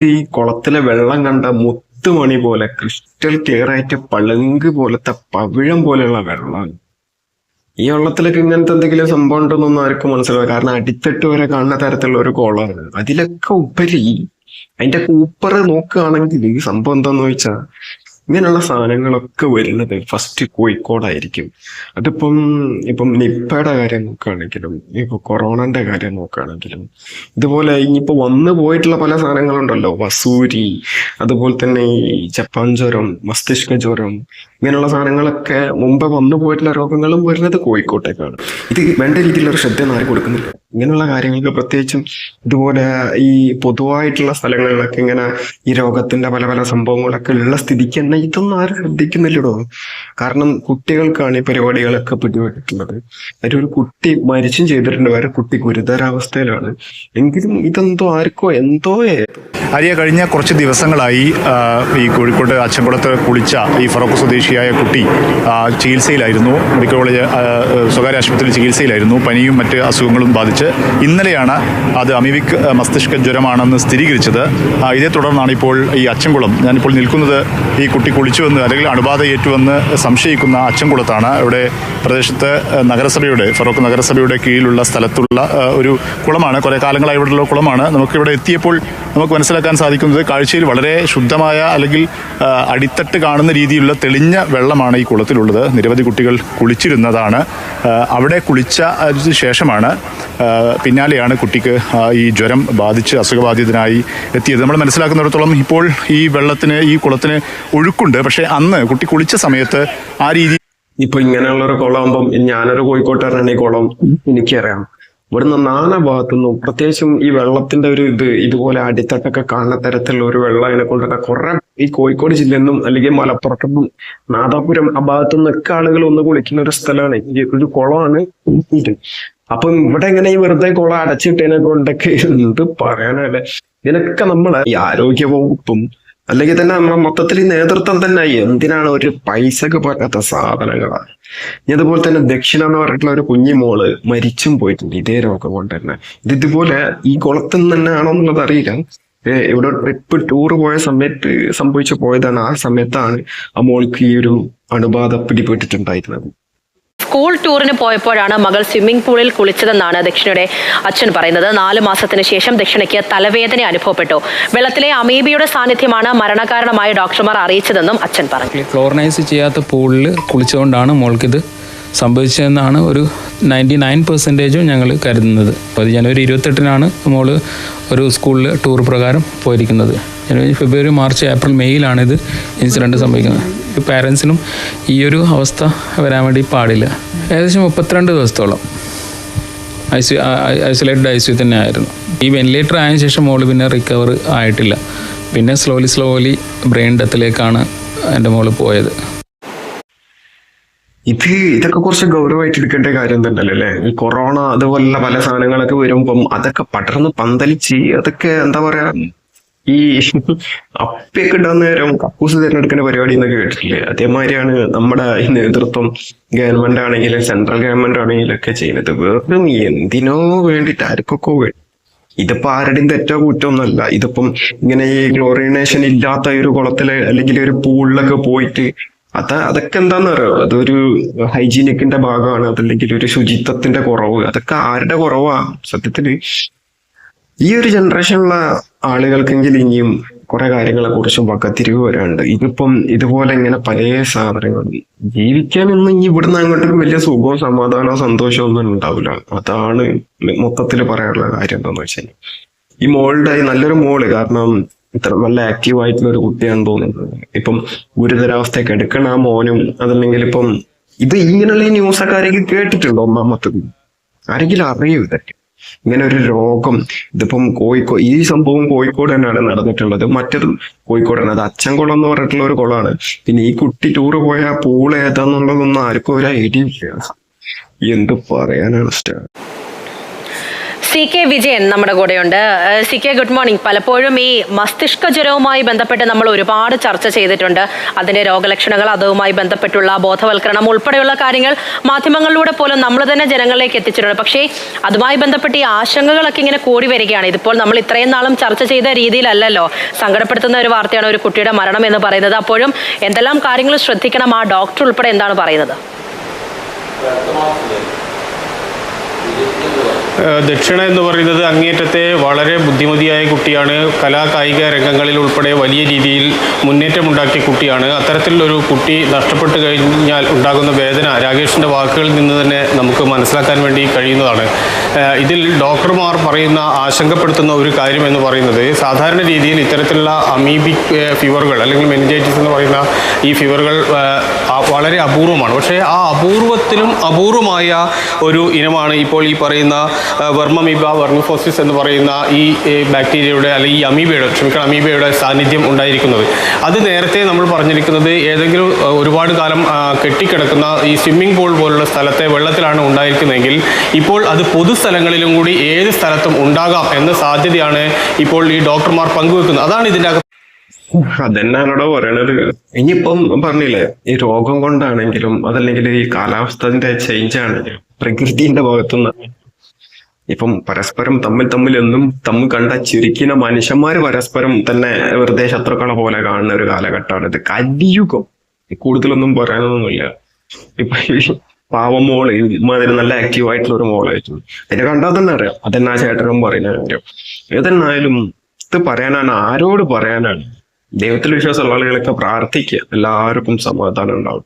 ഈ കുളത്തിലെ വെള്ളം കണ്ട മുത്തുമണി പോലെ ക്രിസ്റ്റൽ ക്ലിയർ ആയിട്ട് പളുങ്ക് പോലത്തെ പവിഴം പോലെയുള്ള വെള്ളമാണ് ഈ വെള്ളത്തിലൊക്കെ ഇങ്ങനത്തെ എന്തെങ്കിലും സംഭവം ഉണ്ടെന്നൊന്നും ആർക്കും മനസ്സിലാവില്ല. കാരണം അടിത്തട്ട് വരെ കാണുന്ന തരത്തിലുള്ള ഒരു കുളമാണ്. അതിലൊക്കെ ഉപരി അതിന്റെ കൂപ്പറ് നോക്കുകയാണെങ്കിൽ ഈ സംഭവം എന്താന്ന് വെച്ചാൽ ഇങ്ങനെയുള്ള സാധനങ്ങളൊക്കെ വരുന്നത് ഫസ്റ്റ് കോഴിക്കോടായിരിക്കും. അതിപ്പം ഇപ്പം നിപ്പയുടെ കാര്യം നോക്കുകയാണെങ്കിലും ഇപ്പൊ കൊറോണന്റെ കാര്യം നോക്കുകയാണെങ്കിലും ഇതുപോലെ ഇനിയിപ്പോ വന്നു പോയിട്ടുള്ള പല സാധനങ്ങളുണ്ടല്ലോ വസൂരി അതുപോലെ തന്നെ ഈ ജപ്പാൻ ജ്വരം മസ്തിഷ്ക ജ്വരം ഇങ്ങനെയുള്ള സാധനങ്ങളൊക്കെ മുമ്പ് വന്നു പോയിട്ടുള്ള രോഗങ്ങളും വരുന്നത് കോഴിക്കോട്ടേക്കാണ്. ഇത് വേണ്ട രീതിയിലുള്ള ശ്രദ്ധ ആരും കൊടുക്കുന്നില്ല. ഇങ്ങനെയുള്ള കാര്യങ്ങൾക്ക് പ്രത്യേകിച്ചും ഇതുപോലെ ഈ പൊതുവായിട്ടുള്ള സ്ഥലങ്ങളിലൊക്കെ ഇങ്ങനെ ഈ രോഗത്തിന്റെ പല പല സംഭവങ്ങളൊക്കെ ഉള്ള സ്ഥിതിക്ക് തന്നെ ഇതൊന്നും ആരും ശ്രദ്ധിക്കുന്നില്ലടോ. കാരണം കുട്ടികൾക്കാണ് ഈ പരിപാടികളൊക്കെ പിടിപെട്ടിട്ടുള്ളത്. അതിലൊരു കുട്ടി മരിച്ചും ചെയ്തിട്ടുണ്ട്. വേറെ കുട്ടി ഗുരുതരാവസ്ഥയിലാണ്. എങ്കിലും ഇതെന്തോ ആർക്കോ എന്തോ അരിയ കഴിഞ്ഞ കുറച്ച് ദിവസങ്ങളായി ഈ കോഴിക്കോട് അച്ചൻകുളത്ത് കുളിച്ച ഈ ഫറോക്ക് സ്വദേശിയായ കുട്ടി ചികിത്സയിലായിരുന്നു. മെഡിക്കൽ കോളേജ് സ്വകാര്യ ആശുപത്രിയിൽ ചികിത്സയിലായിരുന്നു. പനിയും മറ്റ് അസുഖങ്ങളും ബാധിച്ച് ഇന്നലെയാണ് അത് അമിവിക് മസ്തിഷ്ക ജ്വരമാണെന്ന് സ്ഥിരീകരിച്ചത്. ഇതേ തുടർന്നാണ് ഇപ്പോൾ ഈ അച്ചൻകുളം. ഞാനിപ്പോൾ നിൽക്കുന്നത് ഈ കുട്ടി കുളിച്ചുവെന്ന് അല്ലെങ്കിൽ അണുബാധ ഏറ്റുവെന്ന് സംശയിക്കുന്ന അച്ചൻകുളത്താണ് ഇവിടെ പ്രദേശത്ത് നഗരസഭയുടെ ഫറോക്ക് നഗരസഭയുടെ കീഴിലുള്ള സ്ഥലത്തുള്ള ഒരു കുളമാണ്. കുറേ കാലങ്ങളായി ഇവിടെയുള്ള കുളമാണ്. നമുക്കിവിടെ എത്തിയപ്പോൾ നമുക്ക് മനസ്സിലാക്കാൻ സാധിക്കുന്നത് കാഴ്ചയിൽ വളരെ ശുദ്ധമായ അല്ലെങ്കിൽ അടിത്തട്ട് കാണുന്ന രീതിയിലുള്ള തെളിഞ്ഞ വെള്ളമാണ് ഈ കുളത്തിലുള്ളത്. നിരവധി കുട്ടികൾ കുളിച്ചിരുന്നതാണ്. അവിടെ കുളിച്ച ശേഷമാണ് പിന്നാലെയാണ് കുട്ടിക്ക് ഈ ജ്വരം ബാധിച്ച് അസുഖബാധിതനായി എത്തിയത്. നമ്മൾ മനസ്സിലാക്കുന്നിടത്തോളം ഇപ്പോൾ ഈ വെള്ളത്തിന് ഈ കുളത്തിന് ഒഴുക്കുണ്ട്. പക്ഷേ അന്ന് കുട്ടി കുളിച്ച സമയത്ത് ആ രീതി ഇപ്പൊ ഇങ്ങനെയുള്ള ഒരു കുളമാകുമ്പം ഞാനൊരു കോഴിക്കോട്ടുകാരനാണ് ഈ കുളം എനിക്കറിയാം. ഇവിടുന്ന് നാനാ ഭാഗത്തുനിന്നും പ്രത്യേകിച്ചും ഈ വെള്ളത്തിന്റെ ഒരു ഇത് ഇതുപോലെ അടിത്തട്ടൊക്കെ കാണുന്ന തരത്തിലുള്ള ഒരു വെള്ളം അതിനെ കൊണ്ടൊക്കെ കുറെ ഈ കോഴിക്കോട് ജില്ലയിൽ നിന്നും അല്ലെങ്കിൽ മലപ്പുറത്തും നാദാപുരം ആ ഭാഗത്തു നിന്നൊക്കെ ആളുകൾ ഒന്ന് കുളിക്കുന്ന ഒരു സ്ഥലമാണ്. ഒരു കുളമാണ് ഇത്. അപ്പം ഇവിടെ ഇങ്ങനെ ഈ വെറുതെ കുളം അടച്ചിട്ടതിനെ കൊണ്ടൊക്കെ എന്ത് പറയാനല്ലേ ഇതിനൊക്കെ നമ്മൾ ഈ ആരോഗ്യ വകുപ്പും അല്ലെങ്കിൽ തന്നെ നമ്മുടെ മൊത്തത്തിൽ നേതൃത്വം തന്നെ എന്തിനാണ് ഒരു പൈസക്ക് പറ്റാത്ത സാധനങ്ങളാണ്? ഇനി അതുപോലെ തന്നെ ദക്ഷിണ എന്ന് പറഞ്ഞിട്ടുള്ള ഒരു കുഞ്ഞു മോൾ മരിച്ചും പോയിട്ടുണ്ട് ഇതേ രോഗം കൊണ്ട് തന്നെ. ഇത് ഇതുപോലെ ഈ കുളത്തിൽ തന്നെ ആണോ എന്നുള്ളത് അറിയില്ല. ഇവിടെ ട്രിപ്പ് ടൂർ പോയ സമയത്ത് സംഭവിച്ചു പോയതാണ്. ആ സമയത്താണ് ആ മോൾക്ക് ഈ ഒരു അണുബാധ പിടിപെട്ടിട്ടുണ്ടായിരുന്നത്. സ്കൂൾ ടൂറിന് പോയപ്പോഴാണ് മകൾ സ്വിമ്മിംഗ് പൂളിൽ കുളിച്ചതെന്നാണ് ദക്ഷിണയുടെ അച്ഛൻ പറയുന്നത്. നാല് മാസത്തിന് ശേഷം ദക്ഷിണയ്ക്ക് തലവേദന അനുഭവപ്പെട്ടു. വെള്ളത്തിലെ അമീബിയുടെ സാന്നിധ്യമാണ് മരണകാരണമായി ഡോക്ടർമാർ അറിയിച്ചതെന്നും അച്ഛൻ പറഞ്ഞു. ക്ലോറിനൈസ് ചെയ്യാത്ത പൂളിൽ കുളിച്ചുകൊണ്ടാണ് മോൾക്കിത് സംഭവിച്ചതെന്നാണ് ഒരു നയന്റി നയൻ പെർസെന്റേജും ഞങ്ങൾ കരുതുന്നത്. അത് ജനുവരി ഇരുപത്തെട്ടിനാണ് മോൾ ഒരു സ്കൂളിൽ ടൂർ പ്രകാരം പോയിരിക്കുന്നത്. ജനുവരി ഫെബ്രുവരി മാർച്ച് ഏപ്രിൽ മെയ്യിലാണ് ഇത് ഇൻസിഡന്റ് സംഭവിക്കുന്നത്. പാരൻസിനും ഈ ഒരു അവസ്ഥ വരാൻ വേണ്ടി പാടില്ല. ഏകദേശം മുപ്പത്തിരണ്ട് ദിവസത്തോളം. I C isolated I C തന്നെ ആയിരുന്നു. ഈ വെന്റിലേറ്റർ ആയതിനു ശേഷം മോൾ പിന്നെ റിക്കവർ ആയിട്ടില്ല. പിന്നെ സ്ലോലി സ്ലോലി ബ്രെയിൻ ഡെത്തിലേക്കാണ് എന്റെ മോൾ പോയത്. ഇത് ഇതൊക്കെ കുറച്ച് ഗൗരവമായിട്ട് എടുക്കേണ്ട കാര്യം തന്നെയല്ലേ അല്ലേ? കൊറോണ അതുപോലുള്ള പല സാധനങ്ങളൊക്കെ വരുമ്പം അതൊക്കെ പടർന്ന് പന്തലിച്ച് അതൊക്കെ എന്താ പറയാ ഈ അപ്പയൊക്കെ ഉണ്ടാകുന്ന നേരം കക്കൂസ് തിരഞ്ഞെടുക്കുന്ന പരിപാടി എന്നൊക്കെ കേട്ടിട്ടില്ലേ? അതേമാതിരിയാണ് നമ്മുടെ ഈ നേതൃത്വം ഗവൺമെന്റ് ആണെങ്കിലും സെൻട്രൽ ഗവൺമെന്റ് ആണെങ്കിലും ഒക്കെ ചെയ്യുന്നത്. വെറും എന്തിനോ വേണ്ടിയിട്ട് ആർക്കൊക്കെ വേണ്ടി ഇതിപ്പോ ആരുടെയും തെറ്റോ കുറ്റമൊന്നുമല്ല ഇതിപ്പം ഇങ്ങനെ ഈ ക്ലോറിനേഷൻ ഇല്ലാത്ത ഒരു കുളത്തിൽ അല്ലെങ്കിൽ ഒരു പൂളിലൊക്കെ പോയിട്ട് അത് അതൊക്കെ എന്താന്ന് അറിയോ? അതൊരു ഹൈജീനിക്കിന്റെ ഭാഗമാണ് അതല്ലെങ്കിൽ ഒരു ശുചിത്വത്തിന്റെ കുറവ്. അതൊക്കെ ആരുടെ കുറവാ? സത്യത്തിൽ ഈ ഒരു ജനറേഷനിലുള്ള ആളുകൾക്കെങ്കിലും ഇനിയും കുറെ കാര്യങ്ങളെ കുറിച്ചും വകത്തിരിവ് വരാനുണ്ട്. ഇതിപ്പം ഇതുപോലെ ഇങ്ങനെ പല സാധനങ്ങളും ജീവിക്കാനൊന്നും ഇനി ഇവിടുന്ന് അങ്ങോട്ടൊരു വലിയ സുഖവും സമാധാനവും സന്തോഷവും ഒന്നും ഉണ്ടാവില്ല. അതാണ് മൊത്തത്തിൽ പറയാനുള്ള കാര്യം എന്താന്ന് വെച്ചാൽ ഈ മോളുടെ നല്ലൊരു മോൾ കാരണം ഇത്ര നല്ല ആക്റ്റീവ് ആയിട്ടുള്ള ഒരു കുട്ടിയാണെന്ന് തോന്നുന്നത് ഇപ്പം ഗുരുതരാവസ്ഥയൊക്കെ എടുക്കണ ആ മോനും അതല്ലെങ്കിൽ ഇപ്പം ഇത് ഇങ്ങനെയുള്ള ന്യൂസൊക്കെ ആരെങ്കിലും കേട്ടിട്ടുണ്ടോ? ഒന്നാമത്തത് ആരെങ്കിലും അറിയൂ ഇതൊക്കെ? ഇങ്ങനെ ഒരു രോഗം. ഇതിപ്പം കോഴിക്കോട് ഈ സംഭവം കോഴിക്കോട് തന്നെയാണ് നടന്നിട്ടുള്ളത്. മറ്റത് കോഴിക്കോടാണ്. അത് അച്ചൻകുളം എന്ന് പറഞ്ഞിട്ടുള്ള ഒരു കുളമാണ്. പിന്നെ ഈ കുട്ടി ടൂറ് പോയ പൂൾ ഏതാന്നുള്ളതൊന്നും ആർക്കും ഒരു ഐഡിയ ഇല്ല. എന്ത് പറയാനാണ് സ്റ്റാർ സി കെ വിജയൻ നമ്മുടെ കൂടെയുണ്ട്. C K good morning. പലപ്പോഴും ഈ മസ്തിഷ്ക ജ്വരവുമായി ബന്ധപ്പെട്ട് നമ്മൾ ഒരുപാട് ചർച്ച ചെയ്തിട്ടുണ്ട്. അതിന്റെ രോഗലക്ഷണങ്ങൾ അതുമായി ബന്ധപ്പെട്ടുള്ള ബോധവൽക്കരണം ഉൾപ്പെടെയുള്ള കാര്യങ്ങൾ മാധ്യമങ്ങളിലൂടെ പോലും നമ്മൾ തന്നെ ജനങ്ങളിലേക്ക് എത്തിച്ചിട്ടുണ്ട്. പക്ഷേ അതുമായി ബന്ധപ്പെട്ട് ഈ ആശങ്കകളൊക്കെ ഇങ്ങനെ കൂടി വരികയാണ്. ഇതിപ്പോൾ നമ്മൾ ഇത്രയും നാളും ചർച്ച ചെയ്ത രീതിയിലല്ലല്ലോ. സങ്കടപ്പെടുത്തുന്ന ഒരു വാർത്തയാണ് ഒരു കുട്ടിയുടെ മരണം എന്ന് പറയുന്നത്. അപ്പോഴും എന്തെല്ലാം കാര്യങ്ങൾ ശ്രദ്ധിക്കണം? ആ ഡോക്ടർ ഉൾപ്പെടെ എന്താണ് പറയുന്നത്? ദക്ഷിണ എന്ന് പറയുന്നത് അങ്ങേറ്റത്തെ വളരെ ബുദ്ധിമതിയായ കുട്ടിയാണ്. കലാ കായിക രംഗങ്ങളിൽ ഉൾപ്പെടെ വലിയ രീതിയിൽ മുന്നേറ്റമുണ്ടാക്കിയ കുട്ടിയാണ്. അത്തരത്തിലൊരു കുട്ടി നഷ്ടപ്പെട്ടു കഴിഞ്ഞാൽ ഉണ്ടാകുന്ന വേദന രാകേഷിന്റെ വാക്കുകളിൽ നിന്ന് തന്നെ നമുക്ക് മനസ്സിലാക്കാൻ വേണ്ടി കഴിയുന്നതാണ്. ഇതിൽ ഡോക്ടർമാർ പറയുന്ന ആശങ്കപ്പെടുത്തുന്ന ഒരു കാര്യം എന്ന് പറയുന്നത് സാധാരണ രീതിയിൽ ഇത്തരത്തിലുള്ള അമീബിക് ഫീവറുകൾ അല്ലെങ്കിൽ മെനിജൈറ്റിസ് എന്ന് പറയുന്ന ഈ ഫീവറുകൾ വളരെ അപൂർവമാണ്. പക്ഷേ ആ അപൂർവത്തിലും അപൂർവമായ ഒരു ഇനമാണ് ഇപ്പോൾ ഈ പറയുന്ന വെർമമീബ വെർമിഫോസിസ് എന്ന് പറയുന്ന ഈ ബാക്ടീരിയയുടെ അല്ലെങ്കിൽ ഈ അമീബയുടെ ക്ഷമിക്കണം അമീബയുടെ സാന്നിധ്യം ഉണ്ടായിരിക്കുന്നത്. അത് നേരത്തെ നമ്മൾ പറഞ്ഞിരിക്കുന്നത് ഏതെങ്കിലും ഒരുപാട് കാലം കെട്ടിക്കിടക്കുന്ന ഈ സ്വിമ്മിംഗ് പൂൾ പോലുള്ള സ്ഥലത്തെ വെള്ളത്തിലാണ് ഉണ്ടായിരിക്കുന്നതെങ്കിൽ ഇപ്പോൾ അത് പൊതുസ്ഥലങ്ങളിലും കൂടി ഏത് സ്ഥലത്തും ഉണ്ടാകാം എന്ന സാധ്യതയാണ് ഇപ്പോൾ ഈ ഡോക്ടർമാർ പങ്കുവെക്കുന്നത്. അതാണ് ഇതിന്റെ അകത്ത് അതെന്നാണോ പറയണത്? ഇനിയിപ്പം പറഞ്ഞില്ലേ ഈ രോഗം കൊണ്ടാണെങ്കിലും അതല്ലെങ്കിൽ ഈ കാലാവസ്ഥന്റെ ചേഞ്ച് ആണെങ്കിലും പ്രകൃതിന്റെ ഭാഗത്തുനിന്ന് ഇപ്പം പരസ്പരം തമ്മിൽ തമ്മിൽ എന്നും തമ്മിൽ കണ്ട ചിരിക്കുന്ന മനുഷ്യന്മാർ പരസ്പരം തന്നെ വെറുതെ ശത്രുക്കളെ പോലെ കാണുന്ന ഒരു കാലഘട്ടമാണ് ഇത്. കലിയുഗം. കൂടുതലൊന്നും പറയാനൊന്നുമില്ല. ഇപ്പൊ പാവം മോൾ ഇമാതിരി നല്ല ആക്റ്റീവ് ആയിട്ടുള്ള ഒരു മോളായിരുന്നു അതിനെ കണ്ടാൽ തന്നെ അറിയാം. അതെന്നാ ചേട്ടനും പറയുന്ന കാര്യം ഏതെന്നായാലും ഇത് പറയാനാണ് ആരോട് പറയാനാണ്? ദൈവത്തിൽ വിശ്വാസമുള്ള ആളുകളൊക്കെ പ്രാർത്ഥിക്കുക. എല്ലാവർക്കും സമാധാനം ഉണ്ടാവും.